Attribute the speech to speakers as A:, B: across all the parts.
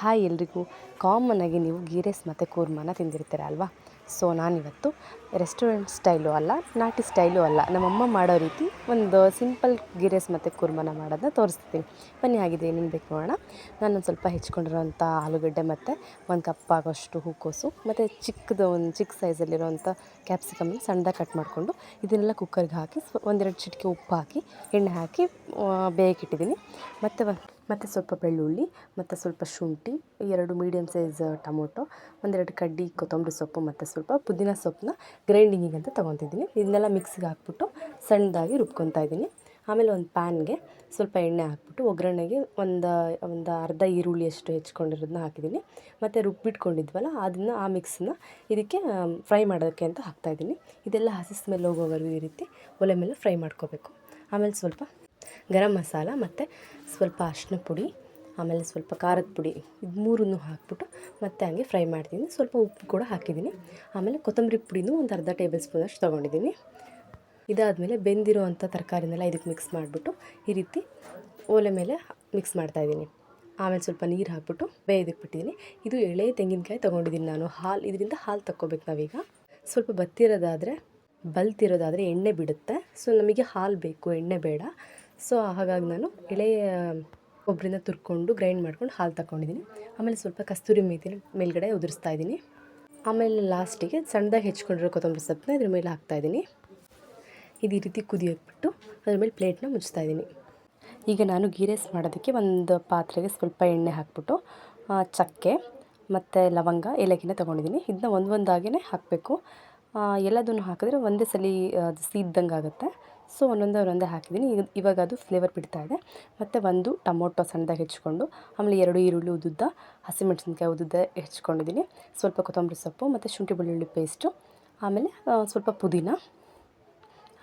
A: Hi ಎಲ್ರಿಗೂ. ಆಗಿ ನೀವು ಗೀ ರೈಸ್ ಮತ್ತು ಕೂರ್ಮನ ತಿಂದಿರ್ತೀರ ಅಲ್ವಾ? ಸೊ ನಾನಿವತ್ತು ರೆಸ್ಟೋರೆಂಟ್ ಸ್ಟೈಲು ಅಲ್ಲ, ನಾಟಿ ಸ್ಟೈಲು ಅಲ್ಲ. ನಮ್ಮಮ್ಮ ಮಾಡೋ ರೀತಿ ಒಂದು ಸಿಂಪಲ್ ಗೀ ಮತ್ತು ಕೂರ್ಮನ ಮಾಡೋದನ್ನ ತೋರಿಸ್ತೀನಿ. ಬನ್ನಿ ಆಗಿದೆ ಏನೇನು ಬೇಕು ನೋಡೋಣ. ನಾನೊಂದು ಸ್ವಲ್ಪ ಹೆಚ್ಕೊಂಡಿರೋಂಥ ಆಲೂಗಡ್ಡೆ ಮತ್ತು ಒಂದು ಕಪ್ ಆಗೋಷ್ಟು ಹೂಕೋಸು ಮತ್ತು ಚಿಕ್ಕದು ಒಂದು ಚಿಕ್ಕ ಸೈಜಲ್ಲಿರೋಂಥ ಕ್ಯಾಪ್ಸಿಕಮ್ ಸಣ್ಣದಾಗಿ ಕಟ್ ಮಾಡಿಕೊಂಡು ಇದನ್ನೆಲ್ಲ ಕುಕ್ಕರ್ಗೆ ಹಾಕಿ ಒಂದೆರಡು ಚಿಟಿಕೆ ಉಪ್ಪು ಹಾಕಿ, ಎಣ್ಣೆ ಹಾಕಿ ಬೇಯಕ್ಕೆ ಇಟ್ಟಿದ್ದೀನಿ. ಮತ್ತು ಮತ್ತು ಸ್ವಲ್ಪ ಬೆಳ್ಳುಳ್ಳಿ, ಮತ್ತು ಸ್ವಲ್ಪ ಶುಂಠಿ, ಎರಡು ಮೀಡಿಯಮ್ ಸೈಜ್ ಟೊಮೊಟೊ, ಒಂದೆರಡು ಕಡ್ಡಿ ಕೊತ್ತಂಬರಿ ಸೊಪ್ಪು, ಮತ್ತು ಸ್ವಲ್ಪ ಪುದೀನ ಸೊಪ್ಪನ್ನ ಗ್ರೈಂಡಿಂಗಿಗೆ ಅಂತ ತೊಗೊತಿದ್ದೀನಿ. ಇದನ್ನೆಲ್ಲ ಮಿಕ್ಸಿಗೆ ಹಾಕ್ಬಿಟ್ಟು ಸಣ್ಣದಾಗಿ ರುಬ್ಕೊತಾ ಇದ್ದೀನಿ. ಆಮೇಲೆ ಒಂದು ಪ್ಯಾನ್ಗೆ ಸ್ವಲ್ಪ ಎಣ್ಣೆ ಹಾಕ್ಬಿಟ್ಟು ಒಗ್ಗರಣೆಗೆ ಒಂದು ಒಂದು ಅರ್ಧ ಈರುಳ್ಳಿಯಷ್ಟು ಹೆಚ್ಕೊಂಡಿರೋದನ್ನ ಹಾಕಿದ್ದೀನಿ. ಮತ್ತು ರುಬ್ಬಿಟ್ಕೊಂಡಿದ್ವಲ್ಲ, ಅದನ್ನು ಆ ಮಿಕ್ಸನ್ನ ಇದಕ್ಕೆ ಫ್ರೈ ಮಾಡೋಕ್ಕೆ ಅಂತ ಹಾಕ್ತಾಯಿದ್ದೀನಿ ಇದೆಲ್ಲ ಹಸಿ ಸ್ಮೆಲ್ ಹೋಗೋವರೆಗೂ ಈ ರೀತಿ ಒಲೆ ಮೇಲೆ ಫ್ರೈ ಮಾಡ್ಕೋಬೇಕು. ಆಮೇಲೆ ಸ್ವಲ್ಪ ಗರಂ ಮಸಾಲ ಮತ್ತು ಸ್ವಲ್ಪ ಅರಿಶಿನ ಪುಡಿ, ಆಮೇಲೆ ಸ್ವಲ್ಪ ಖಾರದ ಪುಡಿ, ಇದು ಮೂರನ್ನು ಹಾಕ್ಬಿಟ್ಟು ಮತ್ತೆ ಹಂಗೆ ಫ್ರೈ ಮಾಡ್ತೀನಿ. ಸ್ವಲ್ಪ ಉಪ್ಪು ಕೂಡ ಹಾಕಿದ್ದೀನಿ. ಆಮೇಲೆ ಕೊತ್ತಂಬರಿ ಪುಡಿನೂ ಒಂದು ಅರ್ಧ ಟೇಬಲ್ ಸ್ಪೂನಷ್ಟು ತೊಗೊಂಡಿದ್ದೀನಿ. ಇದಾದಮೇಲೆ ಬೆಂದಿರೋ ಅಂಥ ತರಕಾರಿನೆಲ್ಲ ಇದಕ್ಕೆ ಮಿಕ್ಸ್ ಮಾಡಿಬಿಟ್ಟು ಈ ರೀತಿ ಓಲೆ ಮೇಲೆ ಮಿಕ್ಸ್ ಮಾಡ್ತಾಯಿದ್ದೀನಿ ಆಮೇಲೆ ಸ್ವಲ್ಪ ನೀರು ಹಾಕ್ಬಿಟ್ಟು ಬೇಯದಕ್ಕೆ ಇದು ಎಳೆ ತೆಂಗಿನಕಾಯಿ ತೊಗೊಂಡಿದ್ದೀನಿ ನಾನು. ಹಾಲು, ಇದರಿಂದ ಹಾಲು ತಕ್ಕೋಬೇಕು ನಾವೀಗ. ಸ್ವಲ್ಪ ಬತ್ತಿರೋದಾದರೆ, ಬಲ್ತಿರೋದಾದರೆ ಎಣ್ಣೆ ಬಿಡುತ್ತೆ. ಸೊ ನಮಗೆ ಹಾಲು ಬೇಕು, ಎಣ್ಣೆ ಬೇಡ. ಸೊ ಹಾಗಾಗಿ ನಾನು ಎಳೆ ಕೊಬ್ಬರಿನ ತುರ್ಕೊಂಡು ಗ್ರೈಂಡ್ ಮಾಡ್ಕೊಂಡು ಹಾಲು ತಗೊಂಡಿದ್ದೀನಿ ಆಮೇಲೆ ಸ್ವಲ್ಪ ಕಸ್ತೂರಿ ಮೇಥಿನ ಮೇಲ್ಗಡೆ ಉದುರಿಸ್ತಾ ಇದ್ದೀನಿ. ಆಮೇಲೆ ಲಾಸ್ಟಿಗೆ ಸಣ್ಣದಾಗಿ ಹೆಚ್ಕೊಂಡಿರೋ ಕೊತ್ತಂಬರಿ ಸೊಪ್ಪನ್ನ ಇದ್ರ ಮೇಲೆ ಹಾಕ್ತಾಯಿದ್ದೀನಿ ಇದು ಈ ರೀತಿ ಕುದಿಯೋಕ್ಬಿಟ್ಟು ಅದ್ರ ಮೇಲೆ ಪ್ಲೇಟ್ನ ಮುಚ್ತಾ ಇದ್ದೀನಿ. ಈಗ ನಾನು ಗೀ ರೈಸ್ ಮಾಡೋದಕ್ಕೆ ಒಂದು ಪಾತ್ರೆಗೆ ಸ್ವಲ್ಪ ಎಣ್ಣೆ ಹಾಕ್ಬಿಟ್ಟು ಚಕ್ಕೆ ಮತ್ತು ಲವಂಗ, ಏಲಕ್ಕಿನ ತೊಗೊಂಡಿದ್ದೀನಿ. ಇದನ್ನ ಒಂದೊಂದಾಗೇ ಹಾಕಬೇಕು. ಎಲ್ಲದನ್ನು ಹಾಕಿದ್ರೆ ಒಂದೇ ಸಲ ಸೀದ್ದಂಗೆ ಆಗುತ್ತೆ ಸೊ, ಒಂದೊಂದೇ ಒಂದೊಂದೇ ಹಾಕಿದ್ದೀನಿ. ಈಗ, ಇವಾಗ ಅದು ಫ್ಲೇವರ್ ಬಿಡ್ತಾ ಇದೆ. ಮತ್ತು ಒಂದು ಟೊಮೊಟೊ ಸಣ್ಣದಾಗಿ ಹೆಚ್ಕೊಂಡು ಆಮೇಲೆ ಎರಡು ಈರುಳ್ಳಿ ಉದ್ದುದ್ದ, ಹಸಿಮೆಣ್ಸಿನ್ಕಾಯಿ ಉದ್ದುದ್ದ ಹೆಚ್ಕೊಂಡಿದ್ದೀನಿ ಸ್ವಲ್ಪ ಕೊತ್ತಂಬರಿ ಸೊಪ್ಪು ಮತ್ತು ಶುಂಠಿ ಬೆಳ್ಳುಳ್ಳಿ ಪೇಸ್ಟು ಆಮೇಲೆ ಸ್ವಲ್ಪ ಪುದೀನ,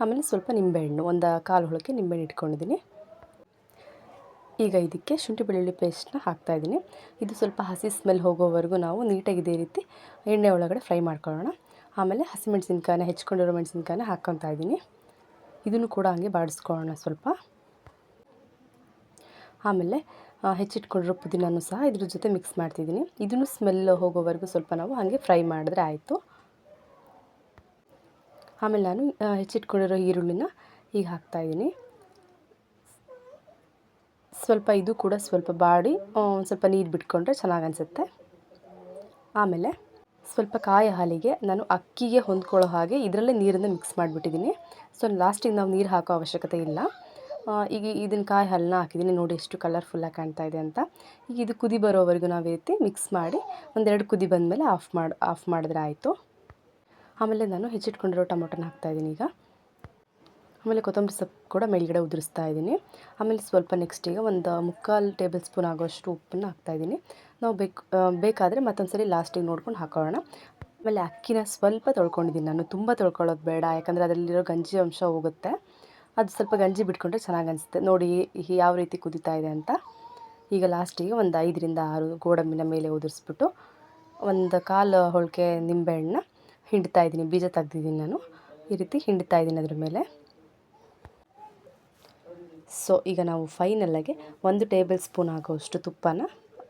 A: ಆಮೇಲೆ ಸ್ವಲ್ಪ ನಿಂಬೆಹಣ್ಣು, ಒಂದು ಕಾಲು ಹೊಳಕ್ಕೆ ನಿಂಬೆಹಣ್ಣು ಇಟ್ಕೊಂಡಿದ್ದೀನಿ. ಈಗ ಇದಕ್ಕೆ ಶುಂಠಿ ಬೆಳ್ಳುಳ್ಳಿ ಪೇಸ್ಟ್ನ ಹಾಕ್ತಾಯಿದ್ದೀನಿ ಇದು ಸ್ವಲ್ಪ ಹಸಿ ಸ್ಮೆಲ್ ಹೋಗೋವರೆಗೂ ನಾವು ನೀಟಾಗಿ ಇದೇ ರೀತಿ ಎಣ್ಣೆ ಒಳಗಡೆ ಫ್ರೈ ಮಾಡ್ಕೊಳ್ಳೋಣ. ಆಮೇಲೆ ಹಸಿಮೆಣ್ಸಿನ್ಕಾಯನ್ನ ಹೆಚ್ಕೊಂಡಿರೋ ಮೆಣಸಿನ್ಕಾಯನ್ನ ಹಾಕ್ಕೊತಾ ಇದ್ದೀನಿ. ಇದನ್ನು ಕೂಡ ಹಂಗೆ ಬಾಡಿಸ್ಕೊಳ್ಳೋಣ ಸ್ವಲ್ಪ. ಆಮೇಲೆ ಹೆಚ್ಚಿಟ್ಕೊಂಡಿರೋ ಪುದೀನೂ ಸಹ ಇದ್ರ ಜೊತೆ ಮಿಕ್ಸ್ ಮಾಡ್ತಿದ್ದೀನಿ. ಇದನ್ನು ಸ್ಮೆಲ್ ಹೋಗೋವರೆಗೂ ಸ್ವಲ್ಪ ನಾವು ಹಾಗೆ ಫ್ರೈ ಮಾಡಿದ್ರೆ ಆಯಿತು. ಆಮೇಲೆ ನಾನು ಹೆಚ್ಚಿಟ್ಕೊಂಡಿರೋ ಈರುಳ್ಳಿನ ಈಗ ಹಾಕ್ತಾಯಿದ್ದೀನಿ ಸ್ವಲ್ಪ ಇದು ಕೂಡ ಸ್ವಲ್ಪ ಬಾಡಿ ಸ್ವಲ್ಪ ನೀರು ಬಿಟ್ಕೊಂಡ್ರೆ ಚೆನ್ನಾಗಿ ಅನಿಸುತ್ತೆ. ಆಮೇಲೆ ಸ್ವಲ್ಪ ಕಾಯಿ ಹಾಲಿಗೆ ನಾನು ಅಕ್ಕಿಗೆ ಹೊಂದ್ಕೊಳ್ಳೋ ಹಾಗೆ ಇದರಲ್ಲೇ ನೀರನ್ನು ಮಿಕ್ಸ್ ಮಾಡಿಬಿಟ್ಟಿದ್ದೀನಿ. ಸೊ ಲಾಸ್ಟಿಗೆ ನಾವು ನೀರು ಹಾಕೋ ಅವಶ್ಯಕತೆ ಇಲ್ಲ. ಈಗ ಇದನ್ನ ಕಾಯಿ ಹಾಲನ್ನ ಹಾಕಿದ್ದೀನಿ. ನೋಡಿ ಎಷ್ಟು ಕಲರ್ಫುಲ್ಲಾಗಿ ಕಾಣ್ತಾ ಇದೆ ಅಂತ. ಈಗ ಇದು ಕುದಿ ಬರೋವರೆಗೂ ನಾವು ರೀತಿ ಮಿಕ್ಸ್ ಮಾಡಿ ಒಂದೆರಡು ಕುದಿ ಬಂದಮೇಲೆ ಆಫ್ ಮಾಡಿ ಆಫ್ ಮಾಡಿದ್ರೆ ಆಯಿತು. ಆಮೇಲೆ ನಾನು ಹೆಚ್ಚಿಟ್ಕೊಂಡಿರೋ ಟೊಮೊಟೊನ ಹಾಕ್ತಾಯಿದ್ದೀನಿ ಈಗ. ಆಮೇಲೆ ಕೊತ್ತಂಬರಿ ಸೊಪ್ಪು ಕೂಡ ಮೇಲ್ಗಡೆ ಉದುರಿಸ್ತಾ ಇದ್ದೀನಿ. ಆಮೇಲೆ ಸ್ವಲ್ಪ ನೆಕ್ಸ್ಟ್ ಈಗ ಒಂದು ಮುಕ್ಕಾಲು ಟೇಬಲ್ ಸ್ಪೂನ್ ಆಗೋಷ್ಟು ಉಪ್ಪನ್ನು ಹಾಕ್ತಾಯಿದ್ದೀನಿ ನಾವು ಬೇಕು ಬೇಕಾದರೆ ಮತ್ತೊಂದು ಸರಿ ಲಾಸ್ಟಿಗೆ ನೋಡ್ಕೊಂಡು ಹಾಕೊಳ್ಳೋಣ ಆಮೇಲೆ ಅಕ್ಕಿನ ಸ್ವಲ್ಪ ತೊಳ್ಕೊಂಡಿದ್ದೀನಿ ನಾನು. ತುಂಬ ತೊಳ್ಕೊಳ್ಳೋದು ಬೇಡ, ಯಾಕಂದರೆ ಅದರಲ್ಲಿರೋ ಗಂಜಿ ಅಂಶ ಹೋಗುತ್ತೆ. ಅದು ಸ್ವಲ್ಪ ಗಂಜಿ ಬಿಟ್ಕೊಂಡ್ರೆ ಚೆನ್ನಾಗಿ ಅನಿಸುತ್ತೆ. ನೋಡಿ ಯಾವ ರೀತಿ ಕುದೀತಾ ಇದೆ ಅಂತ. ಈಗ ಲಾಸ್ಟಿಗೆ ಒಂದು ಐದರಿಂದ ಆರು ಗೋಡಂಬಿನ ಮೇಲೆ ಉದುರಿಸ್ಬಿಟ್ಟು ಒಂದು ಕಾಲು ಹೋಳಿಗೆ ನಿಂಬೆಹಣ್ಣನ್ನ ಹಿಂಡ್ತಾ ಇದ್ದೀನಿ. ಬೀಜ ತೆಗ್ದಿದ್ದೀನಿ ನಾನು. ಈ ರೀತಿ ಹಿಂಡ್ತಾ ಇದ್ದೀನಿ ಅದ್ರ ಮೇಲೆ. ಸೊ ಈಗ ನಾವು ಫೈನಲ್ಲಾಗೆ ಒಂದು ಟೇಬಲ್ ಸ್ಪೂನ್ ಆಗೋಷ್ಟು ತುಪ್ಪನ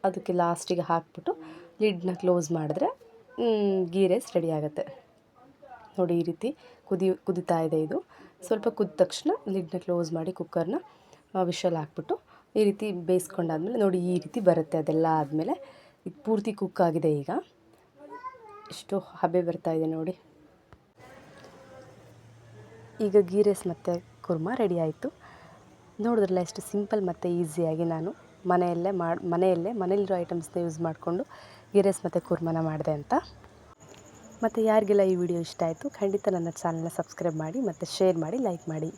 A: ಅದಕ್ಕೆ ಲಾಸ್ಟಿಗೆ ಹಾಕ್ಬಿಟ್ಟು ಲಿಡ್ನ ಕ್ಲೋಸ್ ಮಾಡಿದ್ರೆ ಗೀ ರೈಸ್ ರೆಡಿ ಆಗುತ್ತೆ. ನೋಡಿ ಈ ರೀತಿ ಕುದಿ, ಕುದಿತಾ ಇದೆ ಇದು. ಸ್ವಲ್ಪ ಕುದ್ದ ತಕ್ಷಣ ಲಿಡ್ನ ಕ್ಲೋಸ್ ಮಾಡಿ ಕುಕ್ಕರ್ನ ವಿಷಲ್ ಹಾಕ್ಬಿಟ್ಟು ಈ ರೀತಿ ಬೇಯಿಸ್ಕೊಂಡಾದ್ಮೇಲೆ ನೋಡಿ ಈ ರೀತಿ ಬರುತ್ತೆ ಅದೆಲ್ಲ ಆದಮೇಲೆ. ಇದು ಪೂರ್ತಿ ಕುಕ್ ಆಗಿದೆ ಈಗ. ಎಷ್ಟು ಹಬೆ ಬರ್ತಾ ಇದೆ ನೋಡಿ. ಈಗ ಗೀ ರೈಸ್ ಮತ್ತು ಕುರ್ಮ ರೆಡಿ ಆಯಿತು. ನೋಡಿದ್ರಲ್ಲ ಎಷ್ಟು ಸಿಂಪಲ್ ಮತ್ತು ಈಸಿಯಾಗಿ ನಾನು ಮನೆಯಲ್ಲೇ ಮಾಡಿ, ಮನೆಯಲ್ಲೇ ಮನೇಲಿರೋ ಐಟಮ್ಸ್ನ ಯೂಸ್ ಮಾಡಿಕೊಂಡು ಗೀ ರೈಸ್ ಮತ್ತು ಕುರ್ಮನ ಮಾಡಿದೆ ಅಂತ. ಮತ್ತು ಯಾರಿಗೆಲ್ಲ ಈ ವಿಡಿಯೋ ಇಷ್ಟ ಆಯಿತು ಖಂಡಿತ ನನ್ನ ಚಾನಲ್ನ ಸಬ್ಸ್ಕ್ರೈಬ್ ಮಾಡಿ ಮತ್ತು ಶೇರ್ ಮಾಡಿ ಲೈಕ್ ಮಾಡಿ.